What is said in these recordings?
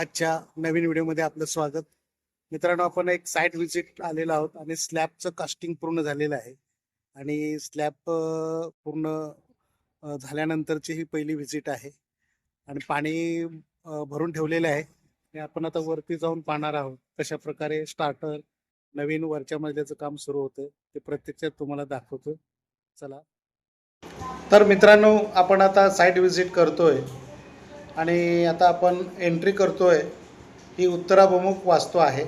आजच्या नवीन व्हिडिओमध्ये आपलं स्वागत. मित्रांनो आपण एक साईट व्हिजिट आलेलो आहोत आणि स्लॅबचं कास्टिंग पूर्ण झालेलं आहे. आणि स्लॅब पूर्ण झाल्यानंतरची ही पहिली व्हिजिट आहे. आणि पाणी भरून ठेवलेलं आहे. आणि आपण आता वरती जाऊन पाहणार आहोत कशा प्रकारे स्टार्टर नवीन वरच्या मजल्याचं काम सुरू होतं ते प्रत्यक्षात तुम्हाला दाखवतो. चला. तर मित्रांनो आपण आता साईट व्हिजिट करतोय. आणि आता आपण एंट्री करतो आहे ही उत्तराभिमुख वास्तू आहे.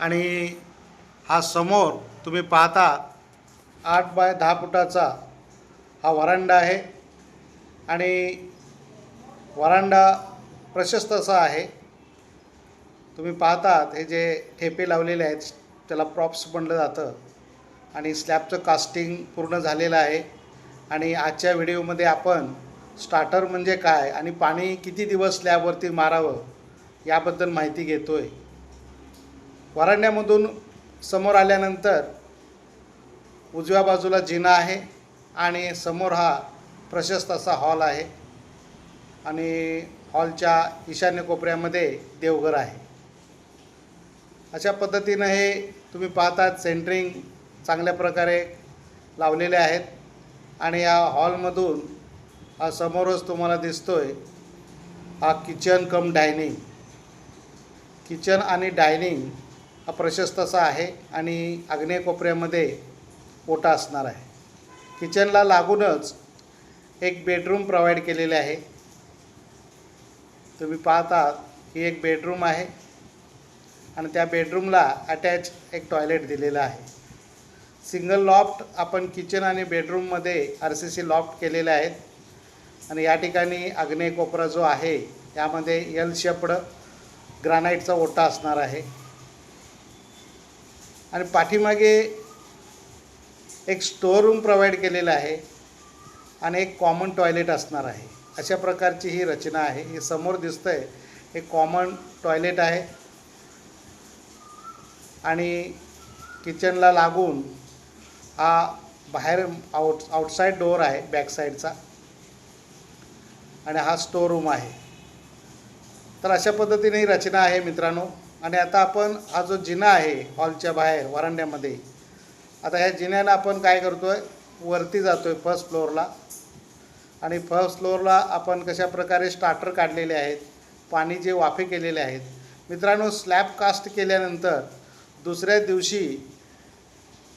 आणि हा समोर तुम्ही पाहता आठ बाय दहा फुटाचा हा वरांडा आहे. आणि वरांडा प्रशस्त असा आहे. तुम्ही पाहतात हे जे ठेपे लावलेले आहेत त्याला प्रॉप्स म्हणलं जातं. आणि स्लॅबचं कास्टिंग पूर्ण झालेलं आहे. आणि आजच्या व्हिडिओमध्ये आपण स्टार्टर म्हणजे काय आणि पाणी किती दिवस स्लॅबवरती मारावं याबद्दल माहिती घेतो आहे वरांड्यामधून समोर आल्यानंतर उजव्या बाजूला जिना आहे आणि समोर हा प्रशस्त असा हॉल आहे आणि हॉलच्या ईशान्य कोपऱ्यामध्ये देवघर आहे. अशा पद्धतीनं हे तुम्ही पाहतात सेंटरिंग चांगल्या प्रकारे लावलेले आहेत आणि या हॉलमधून हा समोरच तुम्हाला दिसतोय. हा किचन कम डायनिंग किचन आणि डायनिंग हा प्रशस्त असा आहे आणि आग्नेय कोपऱ्यामध्ये ओटा असणार आहे. किचनला लागूनच एक बेडरूम प्रोव्हाइड केलेले आहे. तुम्ही पाहता ही एक बेडरूम आहे आणि त्या बेडरूमला अटॅच एक टॉयलेट दिलेलं आहे. सिंगल लॉफ्ट आपण किचन आणि बेडरूममध्ये आर सी सी लॉफ्ट केलेले आहेत. आणि या ठिकाणी आग्नेय कोपरा जो आहे यामध्ये यल शेपड ग्रानाईटचा ओटा असणार आहे. आणि पाठीमागे एक स्टोअर रूम प्रोव्हाइड केलेला आहे आणि एक कॉमन टॉयलेट असणार आहे. अशा प्रकारची ही रचना आहे. हे समोर दिसतंय हे कॉमन टॉयलेट आहे. आणि किचनला लागून हा बाहेर आउट आउटसाईड डोअर आहे बॅक साईडचा आणि हा स्टोर रूम आहे. तर अशा पद्धतीने ही रचना आहे मित्रांनो. आणि आता आपण हा जो जिना आहे हॉलच्या बाहेर वरांड्यामध्ये आता ह्या जिन्यानं आपण काय करतो आहे वरती जातो आहे फर्स्ट फ्लोअरला आणि फर्स्ट फ्लोअरला आपण कशा प्रकारे स्टार्टर काढलेले आहेत पाणी जे वाफे केलेले आहेत. मित्रांनो स्लॅब कास्ट केल्यानंतर दुसऱ्या दिवशी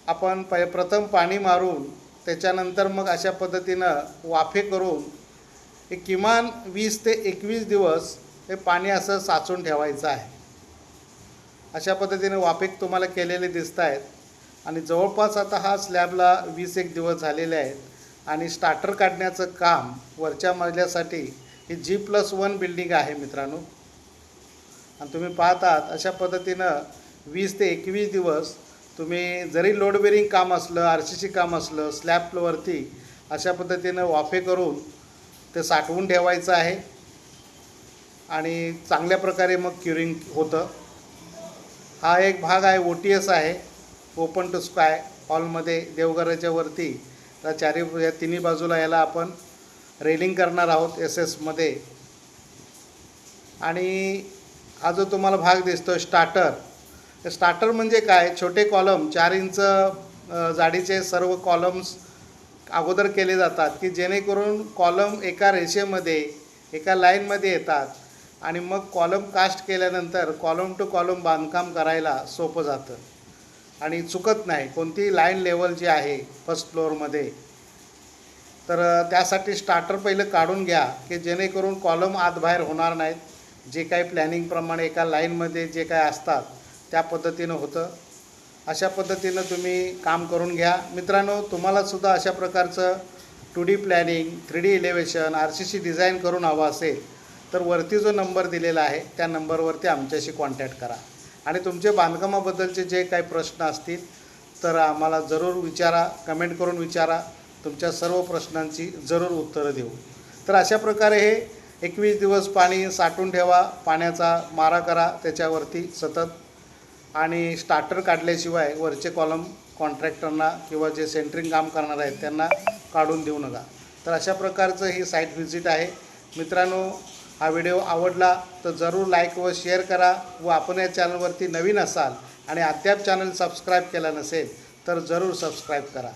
आपण प प्रथम पाणी मारून त्याच्यानंतर मग अशा पद्धतीनं वाफे करून हे किमान वीस ते एकवीस दिवस हे पाणी असं साचून ठेवायचं आहे. अशा पद्धतीने वापिक तुम्हाला केलेले दिसत आहेत आणि जवळपास आता हा स्लॅबला वीस एक दिवस झालेले आहेत. आणि स्टार्टर काढण्याचं काम वरच्या मजल्यासाठी ही जी प्लस वन बिल्डिंग आहे मित्रांनो. आणि तुम्ही पाहतात अशा पद्धतीनं वीस ते एकवीस दिवस तुम्ही जरी लोड बेरिंग काम असलं आर सी सी काम असलं स्लॅबवरती अशा पद्धतीनं वाफे करून ते साठवून ठेवायचं आहे. आणि चांगल्या प्रकारे मग क्युरिंग होतं. हा एक भाग आहे ओ टी एस आहे. ओपन टू स्काय हॉलमध्ये देवघराच्या वरती. त्या चारी या तिन्ही बाजूला याला आपण रेलिंग करणार आहोत एस एसमध्ये आणि हा जो तुम्हाला भाग दिसतो स्टार्टर स्टार्टर म्हणजे काय? छोटे कॉलम चार इंच जाडीचे सर्व कॉलम्स अगोदर केले जातात की जेणेकरून कॉलम एका रेषेमध्ये एका लाईनमध्ये येतात. आणि मग कॉलम कास्ट केल्यानंतर कॉलम टू कॉलम बांधकाम करायला सोपं जातं. आणि चुकत नाही. कोणतीही लाईन लेवल जी आहे फर्स्ट फ्लोअरमध्ये तर त्यासाठी स्टार्टर पहिलं काढून घ्या की जेणेकरून कॉलम आत बाहेर होणार नाहीत. जे काही प्लॅनिंगप्रमाणे एका लाईनमध्ये जे काय असतात त्या पद्धतीनं होतं. अशा पद्धतीनं तुम्ही काम करून घ्या. मित्रांनो तुम्हालासुद्धा अशा प्रकारचं two D planning three D elevation R C C design करून हवं असेल तर वरती जो नंबर दिलेला आहे त्या नंबरवरती आमच्याशी कॉन्टॅक्ट करा. आणि तुमचे बांधकामाबद्दलचे जे काही प्रश्न असतील तर आम्हाला जरूर विचारा कमेंट करून विचारा. तुमच्या सर्व प्रश्नांची जरूर उत्तरं देऊ. तर अशा प्रकारे हे एकवीस दिवस पाणी साठवून ठेवा पाण्याचा मारा करा त्याच्यावरती सतत आणि स्टार्टर काढल्याशिवाय वरचे कॉलम कॉन्ट्रॅक्टरना किंवा जे सेंटरिंग काम करणार आहेत त्यांना काढून देऊ नका. तर अशा प्रकारचं ही साईट व्हिजिट आहे. मित्रांनो हा व्हिडिओ आवडला तर जरूर लाईक व शेअर करा व आपण या चॅनलवरती नवीन असाल आणि अद्याप चॅनल सबस्क्राईब केला नसेल तर जरूर सबस्क्राईब करा.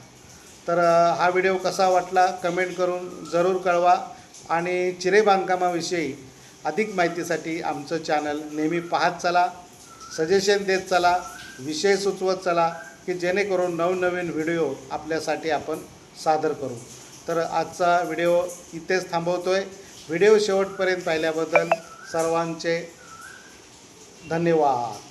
तर हा व्हिडिओ कसा वाटला कमेंट करून जरूर कळवा आणि चिरे बांधकामाविषयी अधिक माहितीसाठी आमचं चॅनल नेहमी पाहत चला. सजेशन देत चला विषय सुचवत चला की जेणेकरून नवनवीन व्हिडिओ आपल्यासाठी आपण सादर करू. तर आजचा व्हिडिओ इथेच थांबवतो आहे व्हिडिओ शेवटपर्यंत पाहिल्याबद्दल सर्वांचे धन्यवाद.